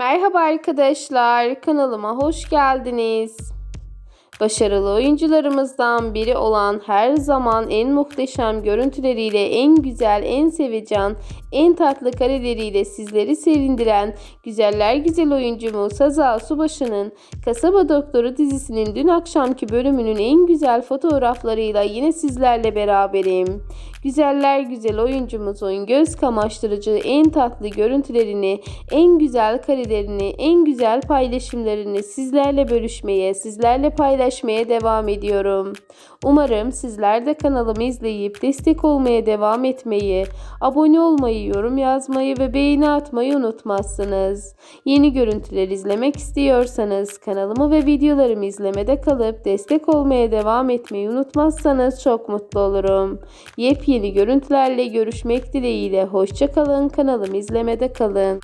Merhaba arkadaşlar, kanalıma hoş geldiniz. Başarılı oyuncularımızdan biri olan her zaman en muhteşem görüntüleriyle, en güzel, en sevecen, en tatlı kareleriyle sizleri sevindiren güzeller güzel oyuncumuz Hazal Subaşı'nın Kasaba Doktoru dizisinin dün akşamki bölümünün en güzel fotoğraflarıyla yine sizlerle beraberim. Güzeller güzel oyuncumuzun göz kamaştırıcı en tatlı görüntülerini, en güzel karelerini, en güzel paylaşımlarını sizlerle bölüşmeye, sizlerle paylaşmaya devam ediyorum. Umarım sizler de kanalımı izleyip destek olmaya devam etmeyi, abone olmayı, yorum yazmayı ve beğeni atmayı unutmazsınız. Yeni görüntüler izlemek istiyorsanız kanalımı ve videolarımı izlemede kalıp destek olmaya devam etmeyi unutmazsanız çok mutlu olurum. Yepyeni görüntülerle görüşmek dileğiyle hoşça kalın kanalımı izlemede kalın.